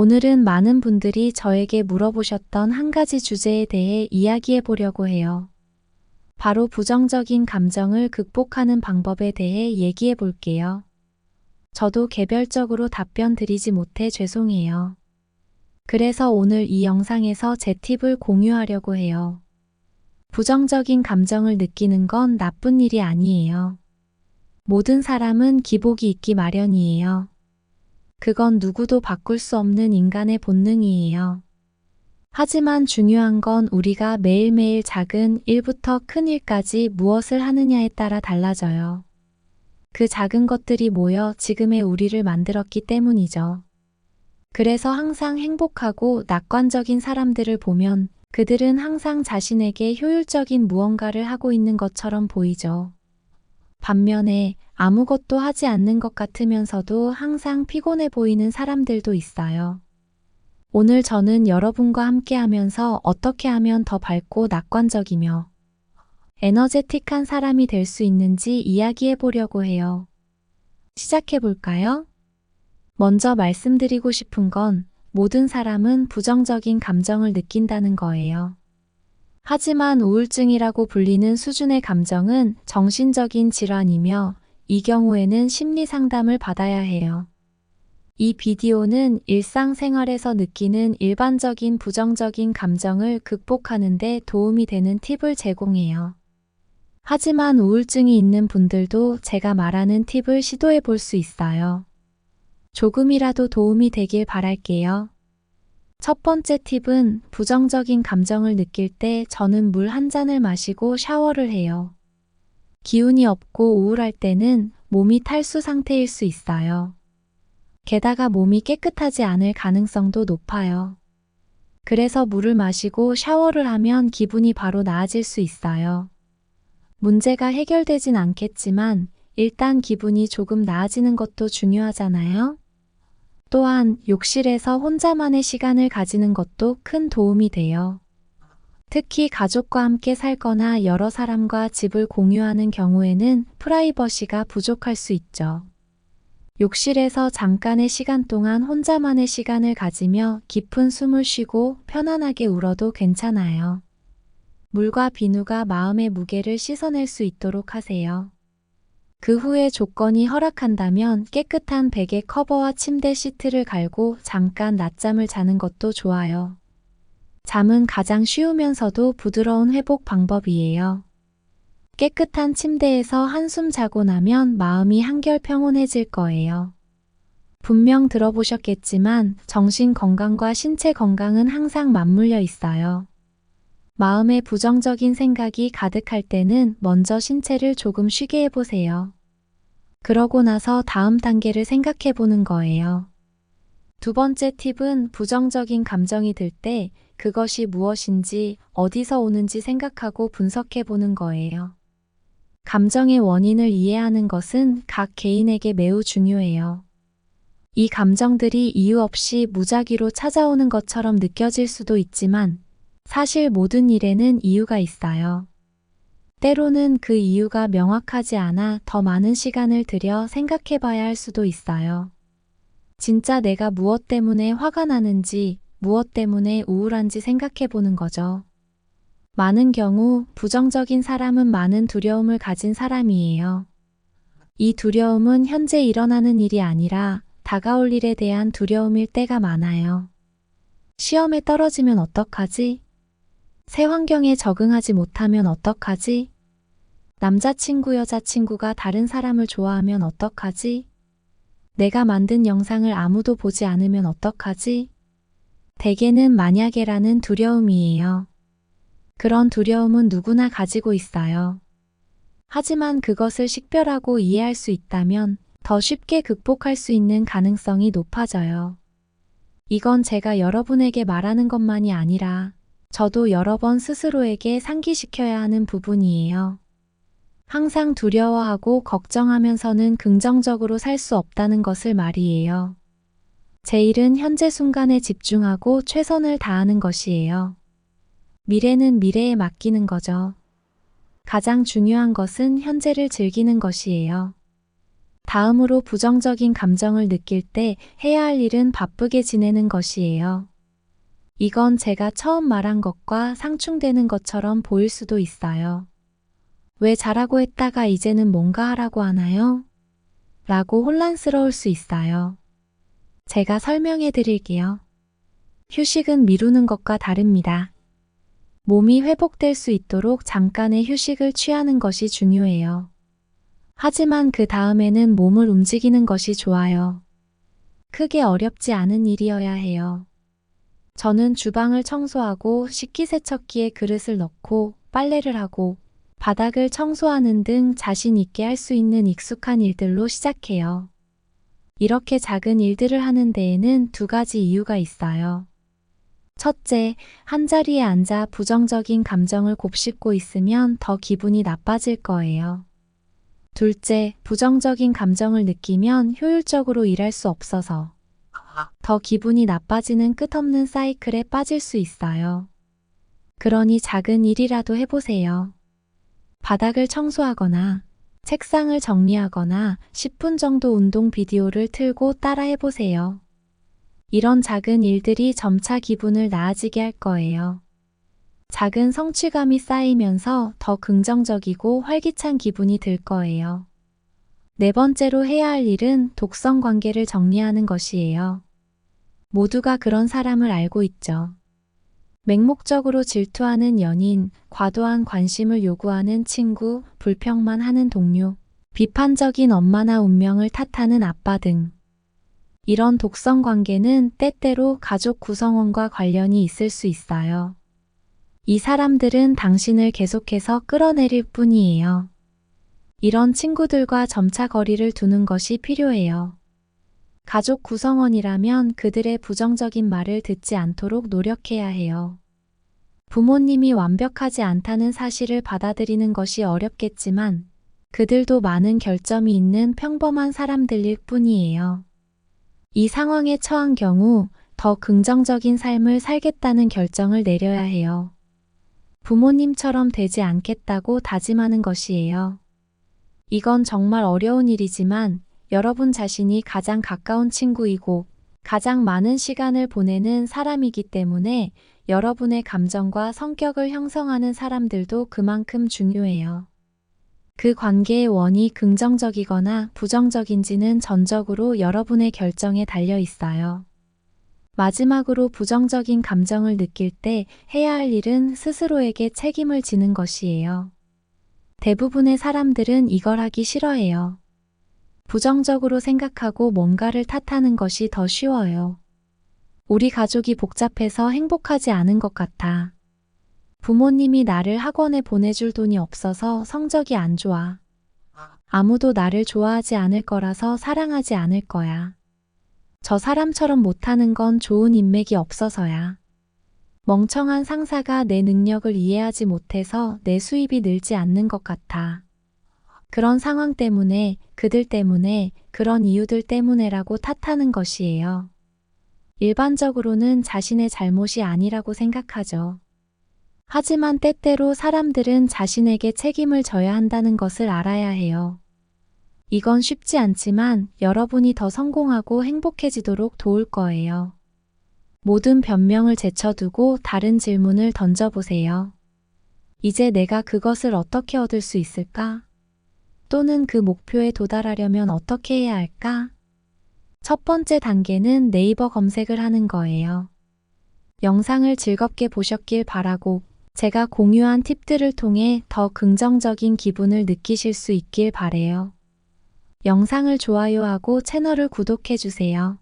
오늘은 많은 분들이 저에게 물어보셨던 한 가지 주제에 대해 이야기해 보려고 해요. 바로 부정적인 감정을 극복하는 방법에 대해 얘기해 볼게요. 저도 개별적으로 답변 드리지 못해 죄송해요. 그래서 오늘 이 영상에서 제 팁을 공유하려고 해요. 부정적인 감정을 느끼는 건 나쁜 일이 아니에요. 모든 사람은 기복이 있기 마련이에요. 그건 누구도 바꿀 수 없는 인간의 본능이에요. 하지만 중요한 건 우리가 매일매일 작은 일부터 큰 일까지 무엇을 하느냐에 따라 달라져요. 그 작은 것들이 모여 지금의 우리를 만들었기 때문이죠. 그래서 항상 행복하고 낙관적인 사람들을 보면 그들은 항상 자신에게 효율적인 무언가를 하고 있는 것처럼 보이죠. 반면에 아무것도 하지 않는 것 같으면서도 항상 피곤해 보이는 사람들도 있어요. 오늘 저는 여러분과 함께 하면서 어떻게 하면 더 밝고 낙관적이며 에너제틱한 사람이 될 수 있는지 이야기해 보려고 해요. 시작해 볼까요? 먼저 말씀드리고 싶은 건 모든 사람은 부정적인 감정을 느낀다는 거예요. 하지만 우울증이라고 불리는 수준의 감정은 정신적인 질환이며 이 경우에는 심리 상담을 받아야 해요. 이 비디오는 일상생활에서 느끼는 일반적인 부정적인 감정을 극복하는 데 도움이 되는 팁을 제공해요. 하지만 우울증이 있는 분들도 제가 말하는 팁을 시도해 볼 수 있어요. 조금이라도 도움이 되길 바랄게요. 첫 번째 팁은 부정적인 감정을 느낄 때 저는 물 한 잔을 마시고 샤워를 해요. 기운이 없고 우울할 때는 몸이 탈수 상태일 수 있어요. 게다가 몸이 깨끗하지 않을 가능성도 높아요. 그래서 물을 마시고 샤워를 하면 기분이 바로 나아질 수 있어요. 문제가 해결되진 않겠지만 일단 기분이 조금 나아지는 것도 중요하잖아요. 또한 욕실에서 혼자만의 시간을 가지는 것도 큰 도움이 돼요. 특히 가족과 함께 살거나 여러 사람과 집을 공유하는 경우에는 프라이버시가 부족할 수 있죠. 욕실에서 잠깐의 시간 동안 혼자만의 시간을 가지며 깊은 숨을 쉬고 편안하게 울어도 괜찮아요. 물과 비누가 마음의 무게를 씻어낼 수 있도록 하세요. 그 후에 조건이 허락한다면 깨끗한 베개 커버와 침대 시트를 갈고 잠깐 낮잠을 자는 것도 좋아요. 잠은 가장 쉬우면서도 부드러운 회복 방법이에요. 깨끗한 침대에서 한숨 자고 나면 마음이 한결 평온해질 거예요. 분명 들어보셨겠지만 정신 건강과 신체 건강은 항상 맞물려 있어요. 마음에 부정적인 생각이 가득할 때는 먼저 신체를 조금 쉬게 해보세요. 그러고 나서 다음 단계를 생각해 보는 거예요. 두 번째 팁은 부정적인 감정이 들 때 그것이 무엇인지 어디서 오는지 생각하고 분석해 보는 거예요. 감정의 원인을 이해하는 것은 각 개인에게 매우 중요해요. 이 감정들이 이유 없이 무작위로 찾아오는 것처럼 느껴질 수도 있지만 사실 모든 일에는 이유가 있어요. 때로는 그 이유가 명확하지 않아 더 많은 시간을 들여 생각해 봐야 할 수도 있어요. 진짜 내가 무엇 때문에 화가 나는지, 무엇 때문에 우울한지 생각해 보는 거죠. 많은 경우 부정적인 사람은 많은 두려움을 가진 사람이에요. 이 두려움은 현재 일어나는 일이 아니라 다가올 일에 대한 두려움일 때가 많아요. 시험에 떨어지면 어떡하지? 새 환경에 적응하지 못하면 어떡하지? 남자친구, 여자친구가 다른 사람을 좋아하면 어떡하지? 내가 만든 영상을 아무도 보지 않으면 어떡하지? 대개는 만약에라는 두려움이에요. 그런 두려움은 누구나 가지고 있어요. 하지만 그것을 식별하고 이해할 수 있다면 더 쉽게 극복할 수 있는 가능성이 높아져요. 이건 제가 여러분에게 말하는 것만이 아니라 저도 여러 번 스스로에게 상기시켜야 하는 부분이에요. 항상 두려워하고 걱정하면서는 긍정적으로 살 수 없다는 것을 말이에요. 제 일은 현재 순간에 집중하고 최선을 다하는 것이에요. 미래는 미래에 맡기는 거죠. 가장 중요한 것은 현재를 즐기는 것이에요. 다음으로 부정적인 감정을 느낄 때 해야 할 일은 바쁘게 지내는 것이에요. 이건 제가 처음 말한 것과 상충되는 것처럼 보일 수도 있어요. 왜 잘하고 했다가 이제는 뭔가 하라고 하나요? 라고 혼란스러울 수 있어요. 제가 설명해 드릴게요. 휴식은 미루는 것과 다릅니다. 몸이 회복될 수 있도록 잠깐의 휴식을 취하는 것이 중요해요. 하지만 그 다음에는 몸을 움직이는 것이 좋아요. 크게 어렵지 않은 일이어야 해요. 저는 주방을 청소하고 식기세척기에 그릇을 넣고 빨래를 하고 바닥을 청소하는 등 자신 있게 할 수 있는 익숙한 일들로 시작해요. 이렇게 작은 일들을 하는 데에는 두 가지 이유가 있어요. 첫째, 한자리에 앉아 부정적인 감정을 곱씹고 있으면 더 기분이 나빠질 거예요. 둘째, 부정적인 감정을 느끼면 효율적으로 일할 수 없어서 더 기분이 나빠지는 끝없는 사이클에 빠질 수 있어요. 그러니 작은 일이라도 해보세요. 바닥을 청소하거나 책상을 정리하거나 10분 정도 운동 비디오를 틀고 따라 해보세요. 이런 작은 일들이 점차 기분을 나아지게 할 거예요. 작은 성취감이 쌓이면서 더 긍정적이고 활기찬 기분이 들 거예요. 네 번째로 해야 할 일은 독성 관계를 정리하는 것이에요. 모두가 그런 사람을 알고 있죠. 맹목적으로 질투하는 연인, 과도한 관심을 요구하는 친구, 불평만 하는 동료, 비판적인 엄마나 운명을 탓하는 아빠 등. 이런 독성 관계는 때때로 가족 구성원과 관련이 있을 수 있어요. 이 사람들은 당신을 계속해서 끌어내릴 뿐이에요. 이런 친구들과 점차 거리를 두는 것이 필요해요. 가족 구성원이라면 그들의 부정적인 말을 듣지 않도록 노력해야 해요. 부모님이 완벽하지 않다는 사실을 받아들이는 것이 어렵겠지만 그들도 많은 결점이 있는 평범한 사람들일 뿐이에요. 이 상황에 처한 경우 더 긍정적인 삶을 살겠다는 결정을 내려야 해요. 부모님처럼 되지 않겠다고 다짐하는 것이에요. 이건 정말 어려운 일이지만 여러분 자신이 가장 가까운 친구이고 가장 많은 시간을 보내는 사람이기 때문에 여러분의 감정과 성격을 형성하는 사람들도 그만큼 중요해요. 그 관계의 원이 긍정적이거나 부정적인지는 전적으로 여러분의 결정에 달려 있어요. 마지막으로 부정적인 감정을 느낄 때 해야 할 일은 스스로에게 책임을 지는 것이에요. 대부분의 사람들은 이걸 하기 싫어해요. 부정적으로 생각하고 뭔가를 탓하는 것이 더 쉬워요. 우리 가족이 복잡해서 행복하지 않은 것 같아. 부모님이 나를 학원에 보내줄 돈이 없어서 성적이 안 좋아. 아무도 나를 좋아하지 않을 거라서 사랑하지 않을 거야. 저 사람처럼 못하는 건 좋은 인맥이 없어서야. 멍청한 상사가 내 능력을 이해하지 못해서 내 수입이 늘지 않는 것 같아. 그런 상황 때문에, 그들 때문에, 그런 이유들 때문에라고 탓하는 것이에요. 일반적으로는 자신의 잘못이 아니라고 생각하죠. 하지만 때때로 사람들은 자신에게 책임을 져야 한다는 것을 알아야 해요. 이건 쉽지 않지만 여러분이 더 성공하고 행복해지도록 도울 거예요. 모든 변명을 제쳐두고 다른 질문을 던져보세요. 이제 내가 그것을 어떻게 얻을 수 있을까? 또는 그 목표에 도달하려면 어떻게 해야 할까? 첫 번째 단계는 네이버 검색을 하는 거예요. 영상을 즐겁게 보셨길 바라고 제가 공유한 팁들을 통해 더 긍정적인 기분을 느끼실 수 있길 바래요. 영상을 좋아요하고 채널을 구독해 주세요.